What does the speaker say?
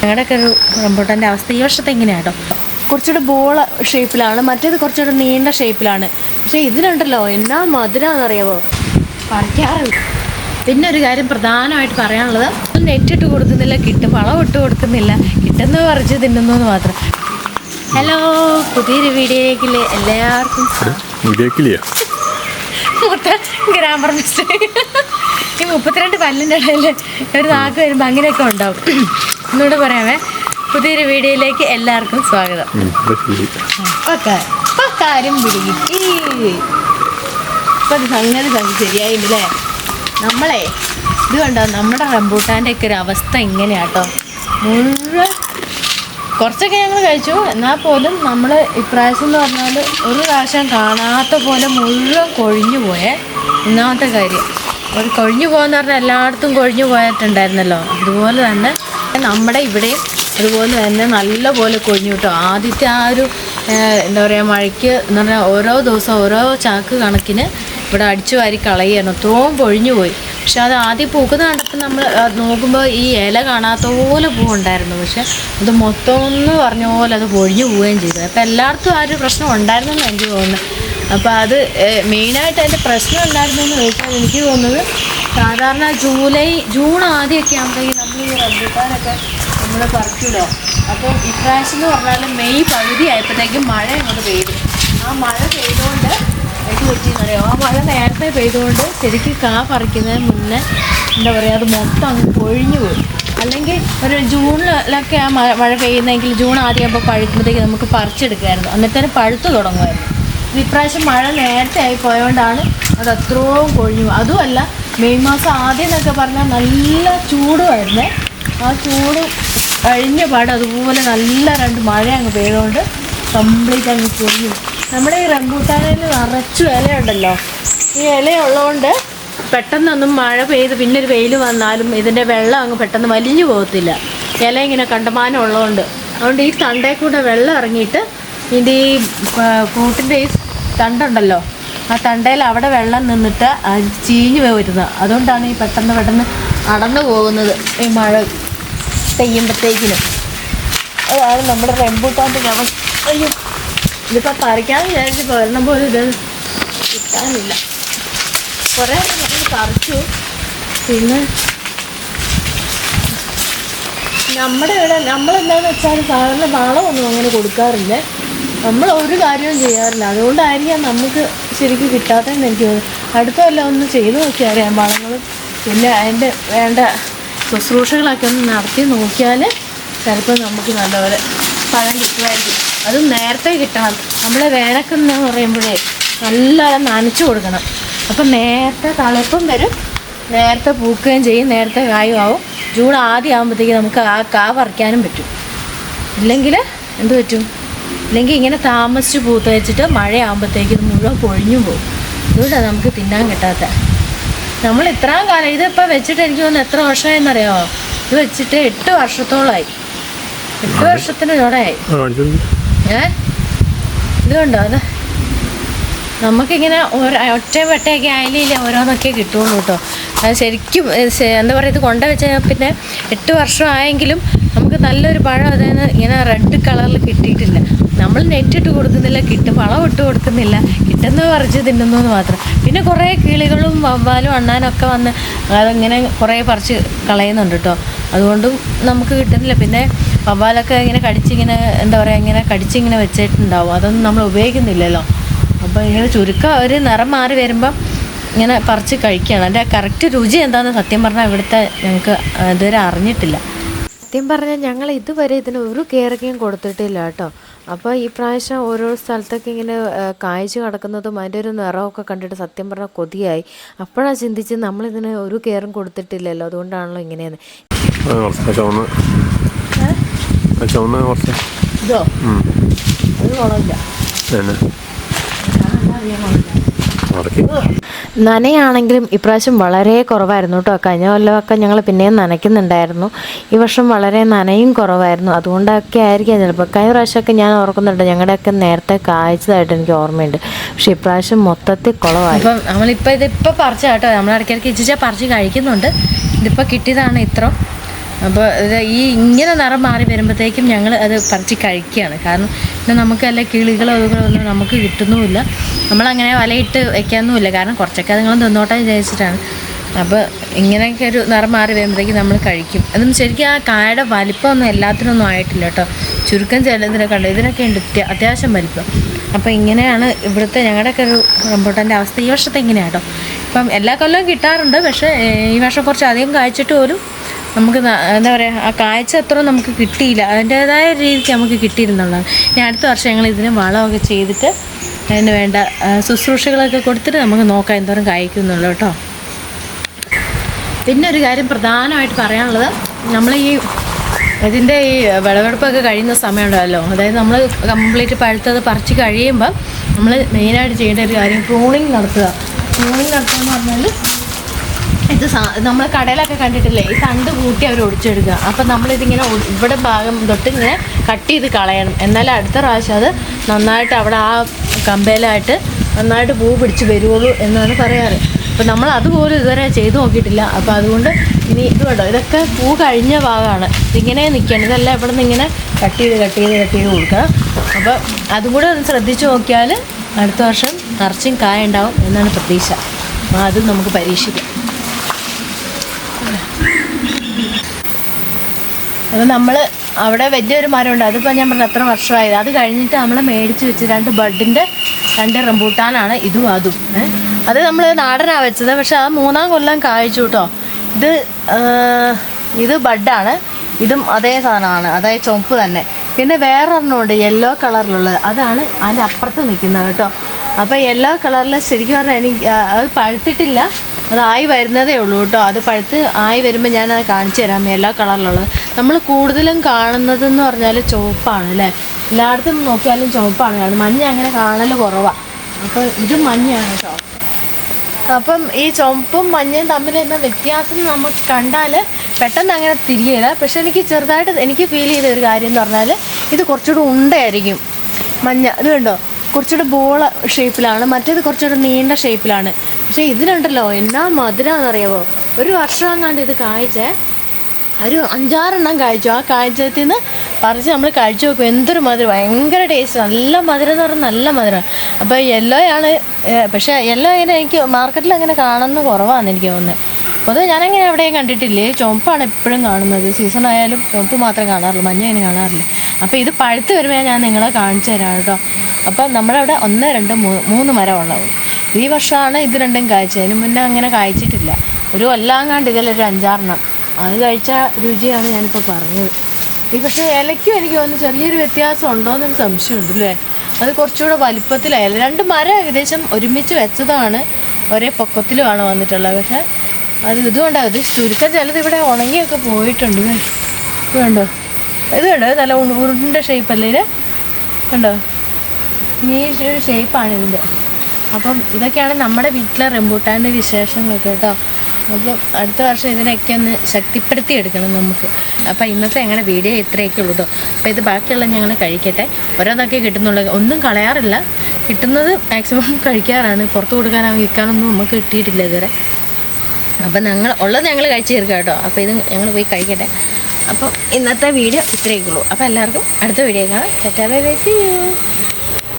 ഞങ്ങളുടെയൊക്കെ ഒരു റംബൂട്ടാന്റെ അവസ്ഥ ഈ വർഷത്തെ എങ്ങനെയാണ് കേട്ടോ കുറച്ചുകൂടെ ബോള ഷേപ്പിലാണ് മറ്റേത് കുറച്ചുകൂടെ നീണ്ട ഷേപ്പിലാണ് പക്ഷേ ഇതിനുണ്ടല്ലോ എന്നാ അറിയാവോ പറിക്കാറുണ്ട്. പിന്നെ ഒരു കാര്യം പ്രധാനമായിട്ട് പറയാനുള്ളത് നെറ്റ് ഇട്ട് കൊടുക്കുന്നില്ല കിട്ടും വളം ഇട്ട് കൊടുക്കുന്നില്ല. കിട്ടുന്ന പറിച്ച് തിന്നുന്നു എന്ന് മാത്രം. ഹലോ പുതിയൊരു വീഡിയോയിലേക്ക് എല്ലാവർക്കും മൊത്തം ഗ്രാമർ മിസ്റ്റേക്ക് ഈ മുപ്പത്തിരണ്ട് പല്ലിന്റെ ഇടയിൽ ഒരു നാക്ക് വരുമ്പോൾ അങ്ങനെയൊക്കെ ഉണ്ടാവും. ഒന്നുകൂടെ പറയാമേ. പുതിയൊരു വീഡിയോയിലേക്ക് എല്ലാവർക്കും സ്വാഗതം. കാര്യം പിടികിട്ടി. ഇപ്പം സംഗതി സംഗതി ശരിയായില്ലേ നമ്മളെ ഇത് കണ്ടോ? നമ്മുടെ റംബൂട്ടാന്റെ ഒക്കെ ഒരു അവസ്ഥ ഇങ്ങനെയാട്ടോ. മുഴുവൻ കുറച്ചൊക്കെ ഞങ്ങൾ കഴിച്ചു. എന്നാൽ പോലും നമ്മൾ ഇപ്രാവശ്യം എന്ന് പറഞ്ഞാൽ ഒരു പ്രാവശ്യം കാണാത്ത പോലെ മുഴുവൻ കൊഴിഞ്ഞു പോയേ. ഒന്നാമത്തെ കാര്യം ഒരു കൊഴിഞ്ഞു പോകുന്ന പറഞ്ഞാൽ എല്ലായിടത്തും കൊഴിഞ്ഞു പോയിട്ടുണ്ടായിരുന്നല്ലോ. അതുപോലെ തന്നെ നമ്മുടെ ഇവിടെയും അതുപോലെ തന്നെ നല്ലപോലെ കൊഴിഞ്ഞു കിട്ടും. ആദ്യത്തെ ആ ഒരു എന്താ പറയുക മഴയ്ക്ക് എന്ന് പറഞ്ഞാൽ ഓരോ ദിവസം ഓരോ ചാക്ക് കണക്കിന് ഇവിടെ അടിച്ചു വാരി കളയുകയാണ് ഒത്തോം പൊഴിഞ്ഞു പോയി. പക്ഷെ അത് ആദ്യം പൂക്കുന്ന കണ്ടപ്പോൾ നമ്മൾ നോക്കുമ്പോൾ ഈ ഇല കാണാത്ത പോലെ പൂവുണ്ടായിരുന്നു. പക്ഷെ അത് മൊത്തം എന്ന് പറഞ്ഞ പോലെ അത് പൊഴിഞ്ഞു പോവുകയും ചെയ്തു. അപ്പോൾ എല്ലായിടത്തും ആ ഒരു പ്രശ്നം ഉണ്ടായിരുന്നു എന്ന് എനിക്ക് തോന്നുന്നു അപ്പോൾ അത് മെയിനായിട്ട് അതിന്റെ പ്രശ്നം ഉണ്ടായിരുന്നു എന്ന് ചോദിച്ചാൽ എനിക്ക് തോന്നുന്നത് സാധാരണ ജൂലൈ ജൂൺ ആദ്യമൊക്കെ ആകുമ്പോഴേക്കും നമ്മൾ ഈ റബ്ബിട്ടാനൊക്കെ നമ്മൾ പറിക്കുമല്ലോ അപ്പോൾ ഇപ്രാവശ്യം എന്ന് പറഞ്ഞാൽ മെയ് പകുതി ആയപ്പോഴത്തേക്കും മഴ അങ്ങോട്ട് പെയ്തു. ആ മഴ പെയ്തുകൊണ്ട് എനിക്ക് പറ്റിയെന്നറിയോ? ആ മഴ നേരത്തെ പെയ്തുകൊണ്ട് ശരിക്കും കാ പറിക്കുന്നതിന് മുന്നേ എന്താ പറയുക അത് മൊത്തം അങ്ങ് പൊഴിഞ്ഞു പോയി. അല്ലെങ്കിൽ ഒരു ജൂണിലൊക്കെ ആ മഴ മഴ പെയ്യുന്നെങ്കിൽ ജൂൺ ആദ്യം ആകുമ്പോൾ പഴുക്കുമ്പോഴത്തേക്ക് നമുക്ക് പറിച്ചെടുക്കുമായിരുന്നു അന്നേരം പഴുത്ത് തുടങ്ങുമായിരുന്നു. ഇപ്രാവശ്യം മഴ നേരത്തെ ആയി പോയതുകൊണ്ടാണ് അത് അത്രയും കൊഴിഞ്ഞു. അതുമല്ല മെയ് മാസം ആദ്യം എന്നൊക്കെ പറഞ്ഞാൽ നല്ല ചൂടുമായിരുന്നേ. ആ ചൂട് കഴിഞ്ഞ പാട് അതുപോലെ നല്ല രണ്ട് മഴ അങ്ങ് പെയ്തുകൊണ്ട് കംപ്ലീറ്റ് അങ്ങ് പൊഴിഞ്ഞു നമ്മുടെ ഈ റംബൂട്ടാനിൽ നിറച്ചു ഇലയുണ്ടല്ലോ. ഈ ഇലയുള്ളതുകൊണ്ട് പെട്ടെന്നൊന്നും മഴ പെയ്ത് പിന്നെ ഒരു വെയിൽ വന്നാലും ഇതിന്റെ വെള്ളം അങ്ങ് പെട്ടെന്ന് വലിഞ്ഞു പോകത്തില്ല. ഇല ഇങ്ങനെ കണ്ടമാനം ഉള്ളതുകൊണ്ട് അതുകൊണ്ട് ഈ തണ്ടേ കൂടെ വെള്ളം ഇറങ്ങിയിട്ട് ഇതിന്റെ ഈ കൂട്ടിന്റെ ഈ തണ്ടുണ്ടല്ലോ. ആ തണ്ടയിൽ അവിടെ വെള്ളം നിന്നിട്ട് ചീഞ്ഞു വരുന്നത് അതുകൊണ്ടാണ് ഈ പെട്ടെന്ന് പെട്ടെന്ന് അടന്നു പോകുന്നത് ഈ മഴ പെയ്യുമ്പോഴത്തേക്കിനും അതാണ് നമ്മുടെ റെമ്പൂട്ടാന്റെ അവസ്ഥ അയ്യോ ഇതിപ്പോൾ പറിക്കാൻ വിചാരിച്ച് പോരണം പോലും ഇത് കിട്ടാനില്ല. കുറേ നമ്മൾ പറിച്ചു. പിന്നെ നമ്മുടെ ഇവിടെ നമ്മളെന്താന്ന് വെച്ചാൽ സാധാരണ വളമൊന്നും അങ്ങനെ കൊടുക്കാറില്ല. നമ്മൾ ഒരു കാര്യവും ചെയ്യാറില്ല. അതുകൊണ്ടായിരിക്കാം നമുക്ക് ശരിക്കും കിട്ടാത്തതെന്ന് എനിക്ക് തോന്നുന്നു. അടുത്ത കൊല്ലം ഒന്ന് ചെയ്തു നോക്കിയാൽ അറിയാം. വളങ്ങളും പിന്നെ അതിന്റെ വേണ്ട ശുശ്രൂഷകളൊക്കെ ഒന്ന് നടത്തി നോക്കിയാൽ ചിലപ്പോൾ നമുക്ക് നല്ലപോലെ പഴം കിട്ടുമായിരിക്കും. അതും നേരത്തെ കിട്ടണം. നമ്മൾ വേനക്കെന്ന് പറയുമ്പോഴേ നല്ല നനച്ചു കൊടുക്കണം. അപ്പം നേരത്തെ തളിപ്പും വരും. നേരത്തെ പൂക്കുകയും ചെയ്യും. നേരത്തെ കായും ആവും ജൂൺ ആദ്യം ആകുമ്പോഴത്തേക്ക് നമുക്ക് ആ കാ പറിക്കാനും പറ്റും. ഇല്ലെങ്കിൽ എന്ത് പറ്റും? ഇല്ലെങ്കിൽ ഇങ്ങനെ താമസിച്ച് പൂത്ത് വെച്ചിട്ട് മഴയാകുമ്പോഴത്തേക്ക് ഇത് മുഴുവൻ പൊഴിഞ്ഞു പോകും. അതുകൊണ്ടാണ് നമുക്ക് തിന്നാൻ കിട്ടാത്ത. നമ്മൾ ഇത്രയും കാലം ഇതിപ്പോൾ വെച്ചിട്ട് എനിക്ക് തോന്നുന്നു എത്ര വർഷമായെന്നറിയാമോ ഇത് വെച്ചിട്ട് എട്ട് വർഷത്തോളമായി എട്ട് വർഷത്തിന് ചോടായി ഏ? ഇതുകൊണ്ടോ കണ്ടോ? അത് നമുക്കിങ്ങനെ ഒറ്റ വെട്ടയൊക്കെ ആയാലില്ല ഓരോന്നൊക്കെ കിട്ടുള്ളൂ കേട്ടോ. അത് ശരിക്കും എന്താ പറയുക ഇത് കൊണ്ട വെച്ച പിന്നെ എട്ട് വർഷമായെങ്കിലും നമുക്ക് നല്ലൊരു പഴം അതായത് ഇങ്ങനെ റെഡ് കളറിൽ കിട്ടിയിട്ടില്ല. നമ്മൾ നെറ്റ് ഇട്ട് കൊടുക്കുന്നില്ല കിട്ടും വളം ഇട്ട് കൊടുക്കുന്നില്ല കിട്ടുന്നത് പറിച്ച് തിന്നുന്നു എന്ന് മാത്രം. പിന്നെ കുറേ കിളികളും വവ്വാലും അണ്ണാനൊക്കെ വന്ന് അതിങ്ങനെ കുറേ പറിച്ച് കളയുന്നുണ്ട് കേട്ടോ അതുകൊണ്ടും നമുക്ക് കിട്ടുന്നില്ല. പിന്നെ വവ്വാലൊക്കെ ഇങ്ങനെ കടിച്ചിങ്ങനെ എന്താ പറയുക ഇങ്ങനെ കടിച്ചിങ്ങനെ വെച്ചിട്ടുണ്ടാവും. അതൊന്നും നമ്മൾ ഉപയോഗിക്കുന്നില്ലല്ലോ. അപ്പോൾ ഇങ്ങനെ ചുരുക്കം ഒരു നിറം മാറി വരുമ്പം ഇങ്ങനെ പറിച്ച് കഴിക്കുകയാണ്. അതിന്റെ കറക്റ്റ് രുചി എന്താണെന്ന് സത്യം പറഞ്ഞാൽ ഇവിടുത്തെ ഞങ്ങൾക്ക് ഇതുവരെ അറിഞ്ഞിട്ടില്ല. സത്യം പറഞ്ഞാൽ ഞങ്ങൾ ഇതുവരെ ഇതിന് ഒരു കെയറിങ്ങും കൊടുത്തിട്ടില്ല കേട്ടോ അപ്പോൾ ഈ പ്രാവശ്യം ഓരോ സ്ഥലത്തൊക്കെ ഇങ്ങനെ കാഴ്ച കായ്ച്ചു കിടക്കുന്നതും അതിന്റെ ഒരു നിറമൊക്കെ കണ്ടിട്ട് സത്യം പറഞ്ഞാൽ കൊതിയായി. അപ്പോഴാണ് ചിന്തിച്ച് നമ്മളിതിന് ഒരു കെയറും കൊടുത്തിട്ടില്ലല്ലോ അതുകൊണ്ടാണല്ലോ ഇങ്ങനെയെന്ന്. ഇതോ. അത് കുളമില്ല തന്നെ മടക്കി നനയാണെങ്കിലും ഇപ്രാവശ്യം വളരെ കുറവായിരുന്നു കേട്ടോ. കഴിഞ്ഞ കൊല്ലമൊക്കെ ഞങ്ങൾ പിന്നെയും നനയ്ക്കുന്നുണ്ടായിരുന്നു. ഈ വർഷം വളരെ നനയും കുറവായിരുന്നു. അതുകൊണ്ടൊക്കെ ആയിരിക്കാം ചിലപ്പോൾ. കഴിഞ്ഞ പ്രാവശ്യമൊക്കെ ഞാൻ ഓർക്കുന്നുണ്ട് ഞങ്ങളുടെയൊക്കെ നേരത്തെ കായ്ച്ചതായിട്ട് എനിക്ക് ഓർമ്മയുണ്ട്. പക്ഷെ ഇപ്രാവശ്യം മൊത്തത്തിൽ കുളമായി അപ്പം നമ്മളിപ്പോൾ ഇതിപ്പോൾ പറിച്ച കേട്ടോ. നമ്മൾ ഇടയ്ക്കിടയ്ക്ക് ഇച്ചിച്ച പറിച്ച് കഴിക്കുന്നുണ്ട്. ഇതിപ്പോൾ കിട്ടിയതാണ് ഇത്ര. അപ്പോൾ ഈ ഇങ്ങനെ നിറം മാറി വരുമ്പോഴത്തേക്കും ഞങ്ങൾ അത് പറിച്ച് കഴിക്കുകയാണ്. കാരണം പിന്നെ നമുക്ക് അല്ല കിളികളോ അതുകളോ ഒന്നും നമുക്ക് കിട്ടുന്നുമില്ല. നമ്മളങ്ങനെ വലയിട്ട് വയ്ക്കാമെന്നുമില്ല കാരണം കുറച്ചൊക്കെ അതുങ്ങൾ നിന്നോട്ടെ വിചാരിച്ചിട്ടാണ്. അപ്പോൾ ഇങ്ങനെയൊക്കെ ഒരു നിറം മാറി വരുമ്പോഴത്തേക്കും നമ്മൾ കഴിക്കും. അതും ശരിക്കും ആ കായയുടെ വലിപ്പമൊന്നും എല്ലാത്തിനൊന്നും ആയിട്ടില്ല കേട്ടോ. ചുരുക്കം ചിലതിനൊക്കെ ഉണ്ട് ഇതിനൊക്കെ ഉണ്ട് അത്യ- അത്യാവശ്യം വലിപ്പം. അപ്പോൾ ഇങ്ങനെയാണ് ഇവിടുത്തെ ഞങ്ങളുടെയൊക്കെ ഒരു റംബൂട്ടാന്റെ അവസ്ഥ. ഈ വർഷത്തെ ഇങ്ങനെയാണ് കേട്ടോ. ഇപ്പം എല്ലാ കൊല്ലവും കിട്ടാറുണ്ട്. പക്ഷേ ഈ വർഷം കുറച്ച് അധികം കായ്ച്ചിട്ട് പോലും നമുക്ക് എന്താ പറയുക ആ കാഴ്ച അത്ര നമുക്ക് കിട്ടിയില്ല. അതിന്റേതായ രീതിക്ക് നമുക്ക് കിട്ടിയിരുന്നുള്ളതാണ്. ഇനി അടുത്ത വർഷം ഞങ്ങൾ ഇതിന് വളമൊക്കെ ചെയ്തിട്ട് അതിന് വേണ്ട ശുശ്രൂഷകളൊക്കെ കൊടുത്തിട്ട് നമുക്ക് നോക്കാം എന്തോരം കായ്ക്കുന്നുള്ളൂ കേട്ടോ. പിന്നെ ഒരു കാര്യം പ്രധാനമായിട്ട് പറയാനുള്ളത് നമ്മൾ ഈ ഇതിന്റെ ഈ വിളവെടുപ്പൊക്കെ കഴിയുന്ന സമയമുണ്ടല്ലോ. അതായത് നമ്മൾ കംപ്ലീറ്റ് പഴുത്തത് പറിച്ച് കഴിയുമ്പോൾ നമ്മൾ മെയിനായിട്ട് ചെയ്യേണ്ട ഒരു കാര്യം പ്രൂണിങ് നടത്തുക. പ്രൂണിങ് നടത്തുക എന്ന് പറഞ്ഞാൽ ഇത് നമ്മൾ കടയിലൊക്കെ കണ്ടിട്ടില്ലേ? ഈ തണ്ട് കൂട്ടി അവർ ഒടിച്ചെടുക്കുക. അപ്പം നമ്മളിതിങ്ങനെ ഇവിടെ ഭാഗം തൊട്ട് ഇങ്ങനെ കട്ട് ചെയ്ത് കളയണം. എന്നാലേ അടുത്ത പ്രാവശ്യം അത് നന്നായിട്ട് അവിടെ ആ കമ്പയിലായിട്ട് നന്നായിട്ട് പൂ പിടിച്ച് വരുള്ളൂ എന്നാണ് പറയാറ്. അപ്പം നമ്മൾ അതുപോലും ഇതുവരെ ചെയ്തു നോക്കിയിട്ടില്ല. അപ്പോൾ അതുകൊണ്ട് ഇനി ഇത് കേട്ടോ ഇതൊക്കെ പൂ കഴിഞ്ഞ ഭാഗമാണ്. ഇതിങ്ങനെ നിൽക്കണം ഇതെല്ലാം ഇവിടെ നിന്ന് ഇങ്ങനെ കട്ട് ചെയ്ത് കട്ട് ചെയ്ത് കട്ട് ചെയ്ത് കൊടുക്കുക അപ്പോൾ അതും കൂടെ ഒന്ന് ശ്രദ്ധിച്ചു നോക്കിയാൽ അടുത്ത വർഷം നിറച്ചും കായ ഉണ്ടാവും എന്നാണ് പ്രതീക്ഷ. അപ്പോൾ അത് നമുക്ക് പരീക്ഷിക്കാം. അപ്പോൾ നമ്മൾ അവിടെ വലിയൊരു മരമുണ്ട്. അതിപ്പോൾ ഞാൻ പറഞ്ഞ അത്ര വർഷമായത്? അത് കഴിഞ്ഞിട്ട് നമ്മൾ മേടിച്ച് വെച്ച് രണ്ട് ബഡിന്റെ രണ്ട് റംബൂട്ടാനാണ് ഇതും അതും. അത് നമ്മൾ നാടനാണ് വെച്ചത്. പക്ഷെ അത് മൂന്നാം കൊല്ലം കായ്ച്ചു കേട്ടോ ഇത് ഇത് ബഡാണ്. ഇതും അതേ സാധനമാണ്. അതായത് ചുവപ്പ് തന്നെ. പിന്നെ വേറൊരെണ്ണമുണ്ട് യെല്ലോ കളറിലുള്ളത്. അതാണ് അതിന്റെ അപ്പുറത്ത് നിൽക്കുന്നത് കേട്ടോ അപ്പോൾ യെല്ലോ കളറിൽ ശരിക്കും പറഞ്ഞാൽ എനിക്ക് അത് പഴുത്തിട്ടില്ല. അതായി വരുന്നതേ ഉള്ളൂ കേട്ടോ. അത് പഴുത്ത് ആയി വരുമ്പോൾ ഞാൻ അത് കാണിച്ചു തരാം. എല്ലാ കളറിലുള്ളത്. നമ്മൾ കൂടുതലും കാണുന്നതെന്ന് പറഞ്ഞാൽ ചുവപ്പാണ് അല്ലേ? എല്ലായിടത്തും നോക്കിയാലും ചുവപ്പാണ്. കാണുന്നത് മഞ്ഞ അങ്ങനെ കാണൽ കുറവാണ് അപ്പോൾ ഇത് മഞ്ഞയാണ് കേട്ടോ. അപ്പം ഈ ചുവപ്പും മഞ്ഞയും തമ്മിൽ എന്ന വ്യത്യാസം നമുക്ക് കണ്ടാൽ പെട്ടെന്ന് അങ്ങനെ തിരിയില്ല പക്ഷെ എനിക്ക് ചെറുതായിട്ട് എനിക്ക് ഫീൽ ചെയ്ത ഒരു കാര്യം എന്ന് പറഞ്ഞാൽ ഇത് കുറച്ചുകൂടെ ഉണ്ടയായിരിക്കും. മഞ്ഞ. ഇത് കണ്ടോ? കുറച്ചുകൂടെ ബോള ഷേപ്പിലാണ് മറ്റേത് കുറച്ചുകൂടെ നീണ്ട ഷേപ്പിലാണ് പക്ഷേ ഇതിനുണ്ടല്ലോ എന്നാ അറിയാവോ ഒരു വർഷം അങ്ങാണ്ട് ഇത് കായ്ച്ചേ. ഒരു അഞ്ചാറെണ്ണം കായ്ച്ചു. ആ കാഴ്ചത്തിൽ നിന്ന് പറിച്ച് നമ്മൾ കഴിച്ചു നോക്കും. എന്തൊരു മധുരം. ഭയങ്കര ടേസ്റ്റ് നല്ല മധുരം എന്ന് പറഞ്ഞാൽ നല്ല മധുരം. അപ്പോൾ യെല്ലോ ആണ്. പക്ഷേ യെല്ലോ ഇങ്ങനെ എനിക്ക് മാർക്കറ്റിൽ അങ്ങനെ കാണുന്ന കുറവാണ് എനിക്ക് തോന്നുന്നത് പൊതുവെ ഞാനങ്ങനെ എവിടെയും കണ്ടിട്ടില്ലേ. ചുമപ്പാണ് എപ്പോഴും കാണുന്നത്. സീസൺ ആയാലും ചുമപ്പ് മാത്രമേ കാണാറുള്ളൂ. മഞ്ഞ അങ്ങനെ കാണാറില്ല. അപ്പോൾ ഇത് പഴുത്ത് വരുമ്പോൾ ഞാൻ നിങ്ങളെ കാണിച്ചു തരാം കേട്ടോ. അപ്പോൾ നമ്മളവിടെ ഒന്ന് രണ്ട് മൂന്ന് മൂന്ന് മരം ഉള്ളത് ഈ വർഷമാണ് ഇത് രണ്ടും കായ്ച്ചത് അതിന് മുന്നേ അങ്ങനെ കായ്ച്ചിട്ടില്ല ഒരു കൊല്ലാങ്ങാണ്ട് ഇതിലൊരു അഞ്ചാറെണ്ണം. അത് കഴിച്ച രുചിയാണ് ഞാനിപ്പോൾ പറഞ്ഞത്. ഈ പക്ഷേ ഇലയ്ക്കും എനിക്ക് തോന്നുന്നു ചെറിയൊരു വ്യത്യാസം ഉണ്ടോയെന്നൊരു സംശയമുണ്ട് അല്ലേ അത് കുറച്ചുകൂടെ വലിപ്പത്തിലായാലും രണ്ട് മരം ഏകദേശം ഒരുമിച്ച് വെച്ചതാണ്. ഒരേ പൊക്കത്തിലുമാണ് വന്നിട്ടുള്ളത്. പക്ഷേ അത് ഇതുകൊണ്ടാണ് ഇത് ചുരുക്കം ചിലത് ഇവിടെ ഉണങ്ങിയൊക്കെ പോയിട്ടുണ്ട് ഇത് കണ്ടോ? ഇത് കണ്ടോ? നല്ല ഉരുണ്ട ഷേപ്പല്ലേ ഇത്? കണ്ടോ? ഈ ഒരു ഷേപ്പാണ് ഇതിന്റെ. അപ്പം ഇതൊക്കെയാണ് നമ്മുടെ വീട്ടിലെ റംബൂട്ടാന്റെ വിശേഷങ്ങളൊക്കെ കേട്ടോ. അപ്പോൾ അടുത്ത വർഷം ഇതിനൊക്കെ ഒന്ന് ശക്തിപ്പെടുത്തി എടുക്കണം നമുക്ക്. അപ്പം ഇന്നത്തെ ഞങ്ങളുടെ വീഡിയോ ഇത്രയൊക്കെ ഉള്ളൂ കേട്ടോ. അപ്പോൾ ഇത് ബാക്കിയുള്ള ഞങ്ങൾ കഴിക്കട്ടെ. ഓരോന്നൊക്കെ കിട്ടുന്നുള്ളൂ. ഒന്നും കളയാറില്ല. കിട്ടുന്നത് മാക്സിമം കഴിക്കാറാണ്. പുറത്ത് കൊടുക്കാനോ വിൽക്കാനൊന്നും നമുക്ക് കിട്ടിയിട്ടില്ല ഇതുവരെ. അപ്പം ഞങ്ങൾ ഉള്ളത് ഞങ്ങൾ കഴിച്ചു തീർക്കാം കേട്ടോ. അപ്പോൾ ഇത് ഞങ്ങൾ പോയി കഴിക്കട്ടെ. അപ്പോൾ ഇന്നത്തെ വീഡിയോ ഇത്രയൊക്കെ ഉള്ളൂ. അപ്പോൾ എല്ലാവർക്കും അടുത്ത വീഡിയോ കാണാം. Tata bye bye